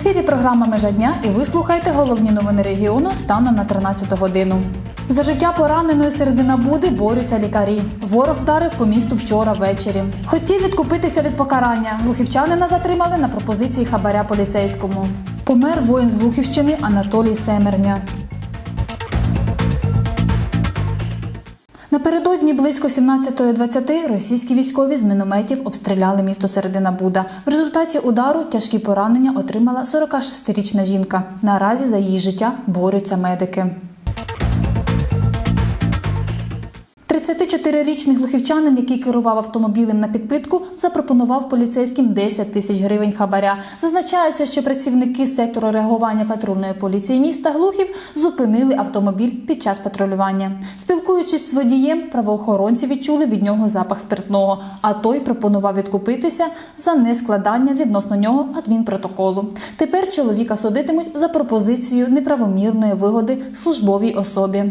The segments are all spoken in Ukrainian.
ефірі програма Межа дня і ви слухаєте головні новини регіону станом на 13 годину. За життя пораненої середина Буди борються лікарі. Ворог вдарив по місту вчора ввечері. Хотів відкупитися від покарання. Глухівчанина затримали на пропозиції хабаря поліцейському. Помер воїн з Глухівщини Анатолій Семерня. Напередодні близько 17.20 російські військові з мінометів обстріляли місто Середина Буда. В результаті удару тяжкі поранення отримала 46-річна жінка. Наразі за її життя борються медики. 34-річний глухівчанин, який керував автомобілем на підпитку, запропонував поліцейським 10 тисяч гривень хабаря. Зазначається, що працівники сектору реагування патрульної поліції міста Глухів зупинили автомобіль під час патрулювання. Спілкуючись з водієм, правоохоронці відчули від нього запах спиртного, а той пропонував відкупитися за нескладання відносно нього адмінпротоколу. Тепер чоловіка судитимуть за пропозицію неправомірної вигоди службовій особі.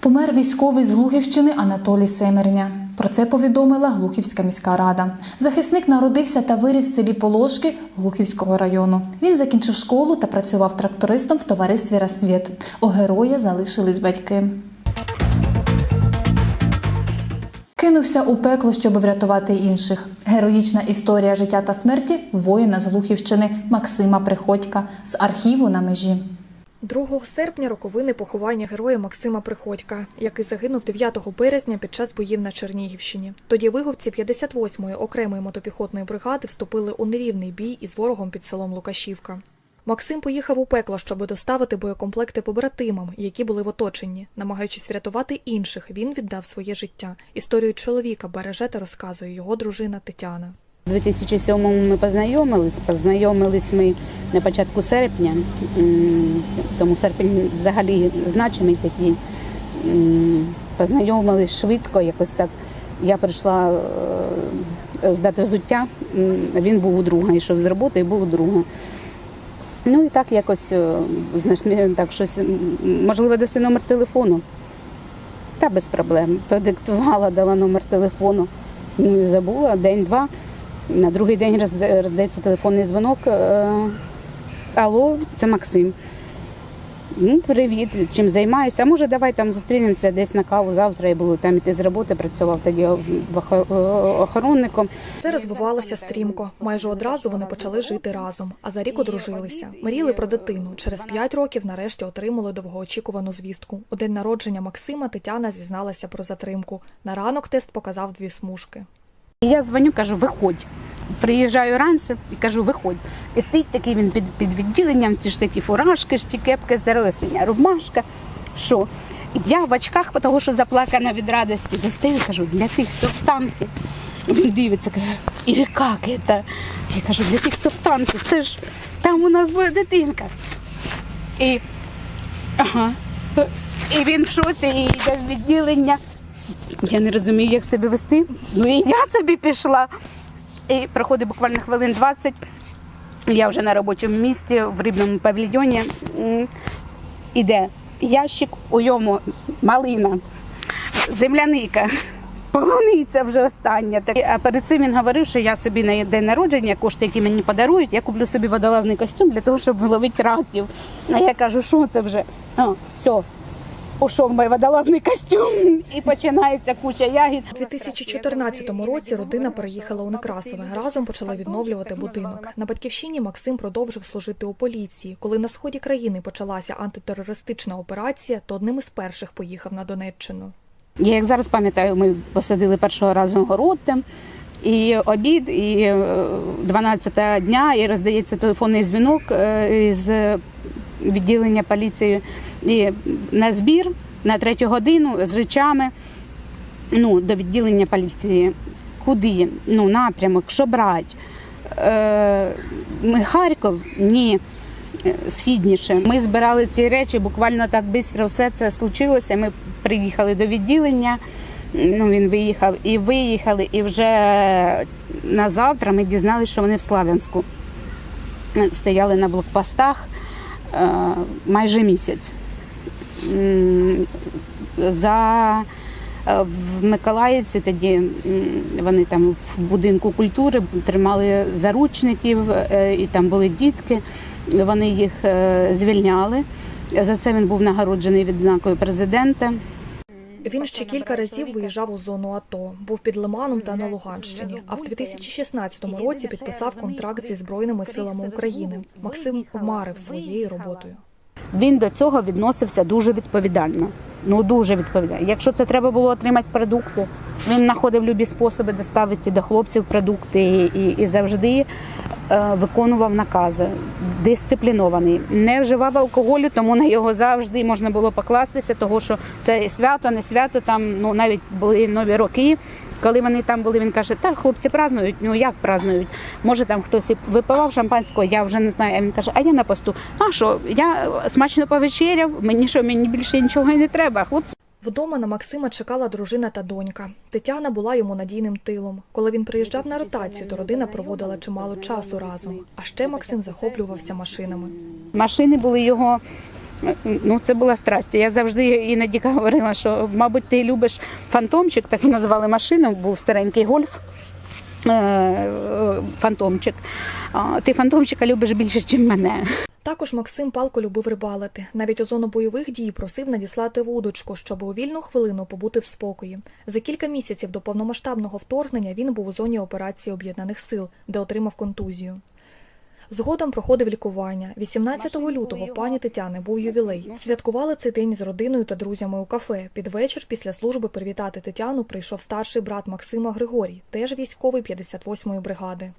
Помер військовий з Глухівщини Анатолій Семерня. Про це повідомила Глухівська міська рада. Захисник народився та виріс в селі Положки Глухівського району. Він закінчив школу та працював трактористом в товаристві Расвіт. У героя залишились батьки. Кинувся у пекло, щоб врятувати інших. Героїчна історія життя та смерті воїна з Глухівщини Максима Приходька з архіву на межі. 2 серпня роковини поховання героя Максима Приходька, який загинув 9 березня під час боїв на Чернігівщині. Тоді виговці 58-ї окремої мотопіхотної бригади вступили у нерівний бій із ворогом під селом Лукашівка. Максим поїхав у пекло, щоб доставити боєкомплекти побратимам, які були в оточенні. Намагаючись врятувати інших, він віддав своє життя. Історію чоловіка береже та розказує його дружина Тетяна. У 2007-му ми познайомились. Познайомились ми на початку серпня, тому серпень взагалі значимий такий. Познайомились швидко, якось так. Я прийшла е, здати взуття. Він був у друга, йшов з роботи і був у друга. Ну і так якось е, знайшли так щось. Можливо, даси номер телефону. Та без проблем. Продиктувала, дала номер телефону. Ну і забула день-два. На другий день роздається телефонний дзвонок. Е, Алло, це Максим. Ну, привіт, чим займаюся. Може, давай там зустрінемося десь на каву завтра. Я буду там іти з роботи, працював тоді охоронником. Це розвивалося стрімко. Майже одразу вони почали жити разом, а за рік одружилися. Мріяли про дитину. Через п'ять років нарешті отримали довгоочікувану звістку. У день народження Максима Тетяна зізналася про затримку. На ранок тест показав дві смужки. Я дзвоню, кажу, виходь. Приїжджаю раніше і кажу, виходь. І стоїть такий він під, під відділенням, ці ж такі фуражки, ж ті кепки, здорове синя рубашка. Що? Я в очках, тому що заплакана від радості. Достаю, кажу, для тих, хто в танки. Він дивиться, каже, і як це? Я кажу, для тих, хто в танки, це ж там у нас буде дитинка. І, ага. і він в шоці і йде в відділення. Я не розумію, як себе вести. Ну і я собі пішла. І проходить буквально хвилин 20. Я вже на робочому місці в рибному павільйоні. Іде ящик, у йому малина, земляника, полуниця вже остання. А перед цим він говорив, що я собі на день народження кошти, які мені подарують, я куплю собі водолазний костюм для того, щоб ловити раків. А я кажу, що це вже? А, все, ушов мій водолазний костюм і починається куча ягід. У 2014 році родина переїхала у Некрасове. Разом почала відновлювати будинок. На батьківщині Максим продовжив служити у поліції. Коли на сході країни почалася антитерористична операція, то одним із перших поїхав на Донеччину. Я як зараз пам'ятаю, ми посадили першого разу город там, і обід, і е, 12 дня, і роздається телефонний дзвінок е, з відділення поліції і на збір на третю годину з речами ну, до відділення поліції. Куди? Ну, напрямок, що брати? Е, Харків? Ні. Е, Східніше. Ми збирали ці речі, буквально так швидко все це случилося. Ми приїхали до відділення. Ну, він виїхав і виїхали, і вже на завтра ми дізналися, що вони в Славянську стояли на блокпостах майже місяць. За Е, В Миколаївці тоді вони там в будинку культури тримали заручників, е, і там були дітки. Вони їх е, звільняли. За це він був нагороджений відзнакою президента. Він ще кілька разів виїжджав у зону АТО, був під Лиманом та на Луганщині. А в 2016 році підписав контракт зі збройними силами України. Максим вмарив своєю роботою. Він до цього відносився дуже відповідально. Ну дуже відповідально. Якщо це треба було отримати продукти, він знаходив любі способи доставити до хлопців продукти і, і завжди виконував накази. Дисциплінований, не вживав алкоголю, тому на його завжди можна було покластися, того що це свято, не свято. Там ну навіть були нові роки. Коли вони там були, він каже: так, хлопці празднують. Ну як празднують? Може там хтось і випивав шампанського, я вже не знаю. А він каже, а я на посту. А що? Я смачно повечеряв, мені що, мені більше нічого і не треба. Хлопці. Вдома на Максима чекала дружина та донька. Тетяна була йому надійним тилом. Коли він приїжджав на ротацію, то родина проводила чимало часу разом. А ще Максим захоплювався машинами. Машини були його. Ну, це була страсть. Я завжди іноді говорила, що, мабуть, ти любиш фантомчик, так і називали машину, був старенький гольф. е, Фантомчик. Ти фантомчика любиш більше, ніж мене. Також Максим палко любив рибалити. Навіть у зону бойових дій просив надіслати вудочку, щоб у вільну хвилину побути в спокої. За кілька місяців до повномасштабного вторгнення він був у зоні операції об'єднаних сил, де отримав контузію. Згодом проходив лікування. 18 лютого пані Тетяни був ювілей. Святкували цей день з родиною та друзями у кафе. Під вечір після служби привітати Тетяну прийшов старший брат Максима Григорій, теж військовий 58-ї бригади.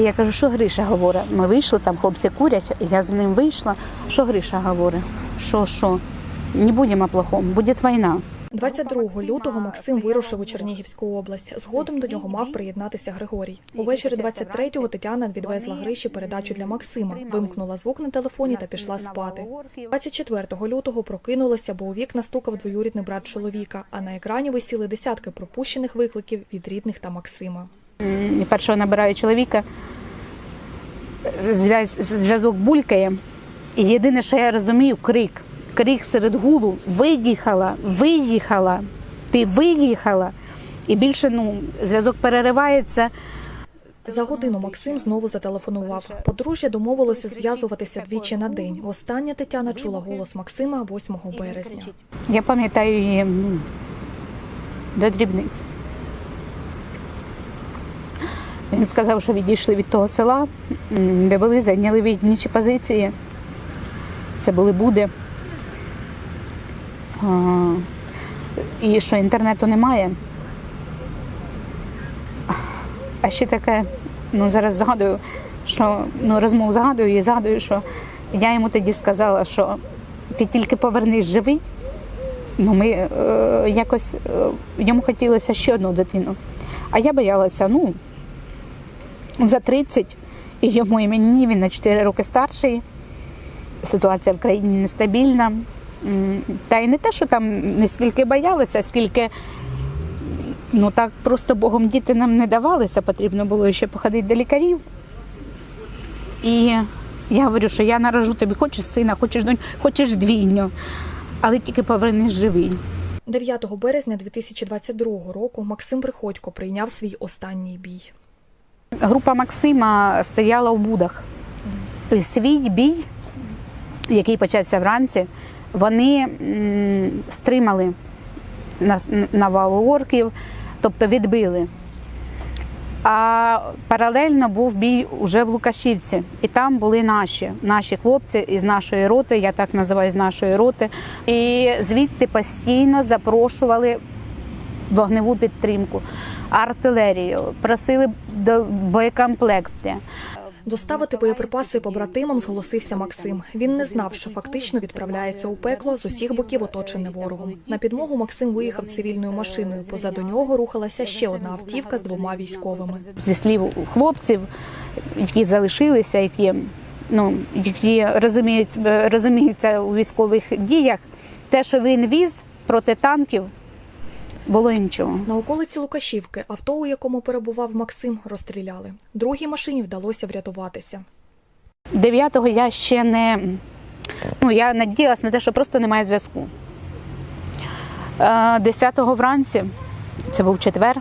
І я кажу, що Гриша говорить? Ми вийшли, там хлопці курять, я з ним вийшла. Що Гриша говорить? Що, що? Не будемо плохому, буде війна. 22 лютого Максим вирушив у Чернігівську область. Згодом до нього мав приєднатися Григорій. Увечері 23-го Тетяна відвезла Гриші передачу для Максима, вимкнула звук на телефоні та пішла спати. 24 лютого прокинулася, бо у вікна стукав двоюрідний брат чоловіка, а на екрані висіли десятки пропущених викликів від рідних та Максима. Першого набираю чоловіка, зв'язок булькає. І єдине, що я розумію, крик. Крик серед гулу. Виїхала, виїхала, ти виїхала. І більше ну, зв'язок переривається. За годину Максим знову зателефонував. Подружжя домовилося зв'язуватися двічі на день. Востаннє Тетяна чула голос Максима 8 березня. Я пам'ятаю її ну, до дрібниць. Він сказав, що відійшли від того села, де були, зайняли віднічі позиції. Це були Буди. А, І що інтернету немає. А ще таке, ну зараз згадую, що ну, розмову згадую і згадую, що я йому тоді сказала, що ти тільки повернись живий. Ну, ми е, якось е, йому хотілося ще одну дитину. А я боялася, ну, за 30, і йому і мені він на 4 роки старший. Ситуація в країні нестабільна. Та й не те, що там не скільки боялися, скільки ну так просто Богом діти нам не давалися, потрібно було ще походити до лікарів. І я говорю, що я наражу тобі, хочеш сина, хочеш донь, хочеш двійню, але тільки повернись живий. 9 березня 2022 року Максим Приходько прийняв свій останній бій. Група Максима стояла у будах. Свій бій, який почався вранці, вони стримали навалу орків, тобто відбили. А паралельно був бій уже в Лукашівці, і там були наші, наші хлопці із нашої роти, я так називаю з нашої роти. І звідти постійно запрошували вогневу підтримку, артилерію, просили до боєкомплекти. Доставити боєприпаси побратимам зголосився Максим. Він не знав, що фактично відправляється у пекло з усіх боків оточене ворогом. На підмогу Максим виїхав цивільною машиною. Позаду нього рухалася ще одна автівка з двома військовими. зі слів хлопців, які залишилися, які ну які розуміють, розуміються у військових діях, те, що він віз проти танків, було нічого. На околиці Лукашівки авто, у якому перебував Максим, розстріляли. Другій машині вдалося врятуватися. Дев'ятого я ще не ну я надіялась на те, що просто немає зв'язку. Е, 10-го вранці, це був четвер,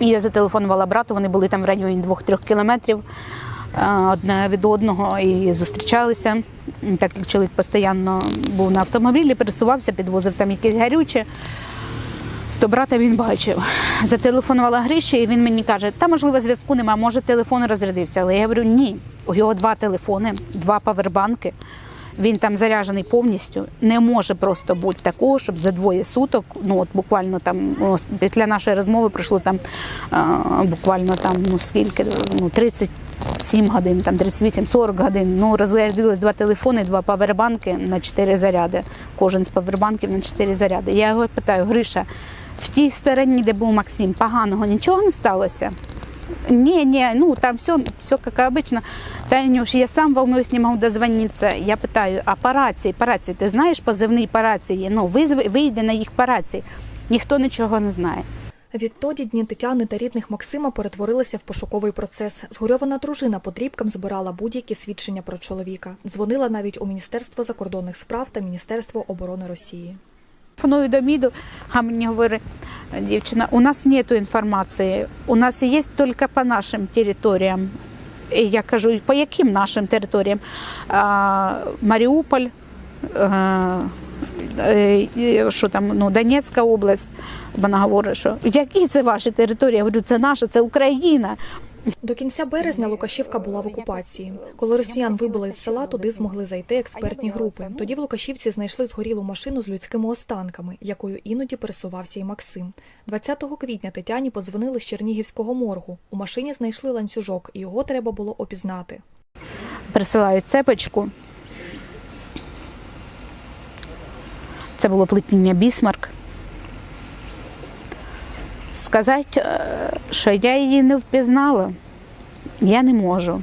і я зателефонувала брату, вони були там в районі 2-3 кілометрів е, одне від одного і зустрічалися. Так як чоловік постійно був на автомобілі, пересувався, підвозив там якесь гарюче. То брата він бачив. Зателефонувала Гриші, і він мені каже, та можливо зв'язку нема, може телефон розрядився. Але я говорю, ні. У його два телефони, два павербанки. Він там заряджений повністю. Не може просто бути такого, щоб за двоє суток, ну от буквально там після нашої розмови пройшло там а, буквально там ну скільки, ну 37 годин, там 38-40 годин. Ну розрядилось два телефони, два павербанки на 4 заряди. Кожен з павербанків на 4 заряди. Я його питаю, Гриша, в тій стороні, де був Максим, поганого нічого не сталося? Не, не, ну там все, все как обычно. Танюш, я сам волнуюсь, не могу дозвониться. Я питаю, а по рації, по рації, ти знаєш позивний по рації? Ну, вийди на їх по рації. Ніхто нічого не знає. Відтоді дні Тетяни та рідних Максима перетворилися в пошуковий процес. Згорьована дружина по дрібкам збирала будь-які свідчення про чоловіка. Дзвонила навіть у Міністерство закордонних справ та Міністерство оборони Росії. Телефоную до МІДу, а мені говорить, дівчина, у нас нету інформації, у нас є тільки по нашим територіям. І я кажу, по яким нашим територіям? А, Маріуполь, а, е, е, що там, ну, Донецька область. Вона говорить, що які це ваші території? Я говорю, це наша, це Україна. До кінця березня Лукашівка була в окупації. Коли росіян вибили з села, туди змогли зайти експертні групи. Тоді в Лукашівці знайшли згорілу машину з людськими останками, якою іноді пересувався і Максим. 20 квітня Тетяні подзвонили з Чернігівського моргу. У машині знайшли ланцюжок, і його треба було опізнати. присилають цепочку. Це було плетіння бісмарк. Сказати, е, що я її не впізнала, я не можу.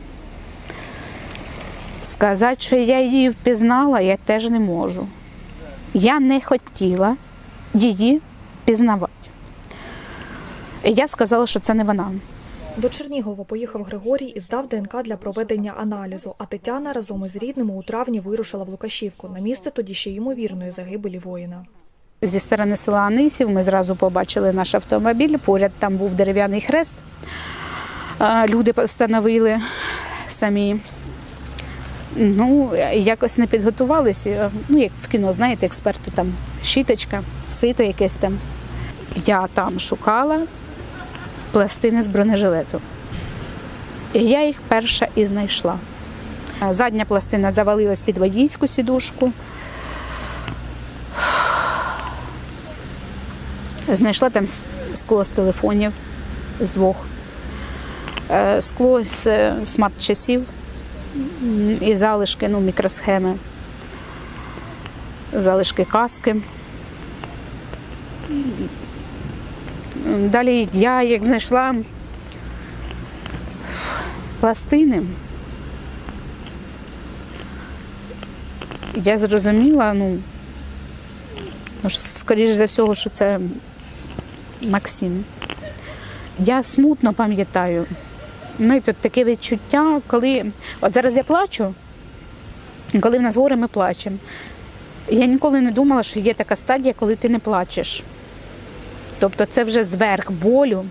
Сказати, що я її впізнала, я теж не можу. Я не хотіла її впізнавати. Я сказала, що це не вона. До Чернігова поїхав Григорій і здав ДНК для проведення аналізу. А Тетяна разом із рідними у травні вирушила в Лукашівку на місце тоді ще ймовірної загибелі воїна. Зі сторони села Анисів ми зразу побачили наш автомобіль. Поряд там був дерев'яний хрест. Люди встановили самі. Ну, якось не підготувалися. Ну, як в кіно, знаєте, експерти там щіточка, сито якесь там. Я там шукала пластини з бронежилету. І я їх перша і знайшла. Задня пластина завалилась під водійську сідушку. Знайшла там скло з телефонів з двох, Е, скло з е, смарт-часів і залишки, ну, мікросхеми, залишки каски. Далі я як знайшла пластини, я зрозуміла, ну, ну, скоріш за всього, що це Максим. Я смутно пам'ятаю. Ну, і тут таке відчуття, коли. От зараз я плачу, коли в нас горе, ми плачемо. Я ніколи не думала, що є така стадія, коли ти не плачеш. Тобто це вже зверх болю.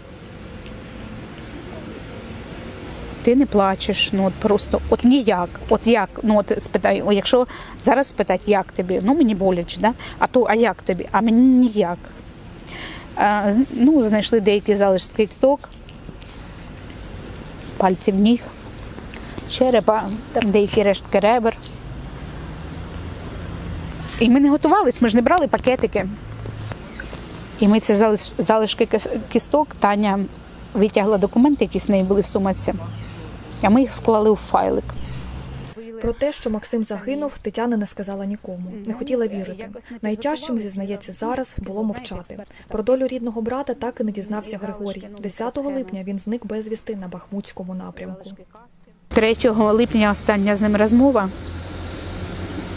Ти не плачеш, ну от просто от ніяк. От як? Ну от спитай, якщо зараз спитати, як тобі, ну мені боляче, да? а то а як тобі? А мені ніяк. Ну, знайшли деякі залишки кісток, пальців ніг, черепа, там деякі рештки ребер. І ми не готувались, ми ж не брали пакетики. І ми ці залишки кісток, Таня витягла документи, які з неї були в сумці, а ми їх склали у файлик. Про те, що Максим загинув, Тетяна не сказала нікому. Не хотіла вірити. Найтяжчим зізнається зараз було мовчати. Про долю рідного брата так і не дізнався Григорій. 10 липня він зник безвісти на Бахмутському напрямку. 3 липня остання з ним розмова,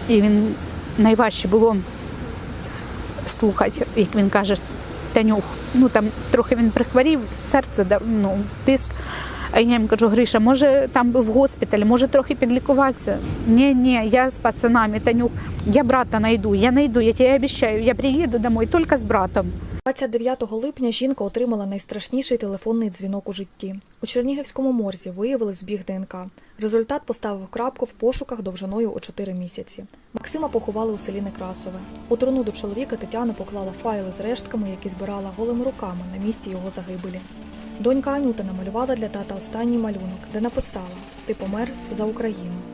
і він найважче було слухати, як він каже, Танюх, ну там трохи він прихворів, серце ну, тиск. А я їм кажу, Гриша, може там в госпіталі, може трохи підлікуватися. Ні, ні, я з пацанами, Танюк, я брата найду, я найду, я тебе обіцяю, я приїду домой тільки з братом. 29 липня жінка отримала найстрашніший телефонний дзвінок у житті. У Чернігівському морзі виявили збіг ДНК. Результат поставив крапку в пошуках довжиною у 4 місяці. Максима поховали у селі Некрасове. У труну до чоловіка Тетяна поклала файли з рештками, які збирала голими руками на місці його загибелі. Донька Анюта намалювала для тата останній малюнок, де написала Ти помер за Україну.